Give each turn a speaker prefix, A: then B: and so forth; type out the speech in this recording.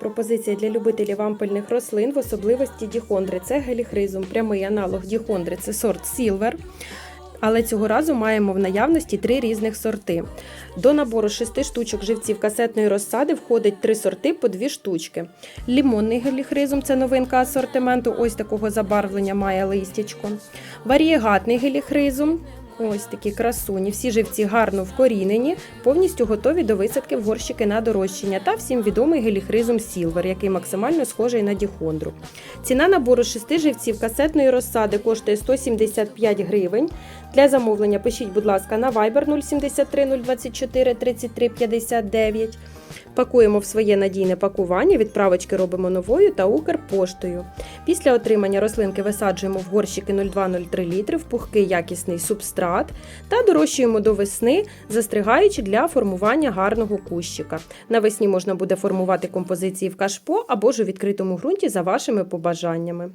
A: Пропозиція для любителів ампельних рослин в особливості діхондри. Це геліхризум, прямий аналог діхондри це сорт Silver. Але цього разу маємо в наявності три різних сорти. До набору шести штучок живців касетної розсади входить три сорти по дві штучки. Лімонний геліхризум це новинка асортименту. Ось такого забарвлення має листячко. Варієгатний геліхризум. Ось такі красуні. Всі живці гарно вкорінені, повністю готові до висадки в горщики на дорощення. Та всім відомий геліхризум Silver, який максимально схожий на діхондру. Ціна набору шести живців касетної розсади коштує 175 гривень. Для замовлення пишіть, будь ласка, на Viber 073 024 33 59. Пакуємо в своє надійне пакування, відправочки робимо новою та Укрпоштою. Після отримання рослинки висаджуємо в горщики 0,2-0,3 літри в пухкий якісний субстрат та дорощуємо до весни, застригаючи для формування гарного кущика. Навесні можна буде формувати композиції в кашпо або ж у відкритому ґрунті за вашими побажаннями.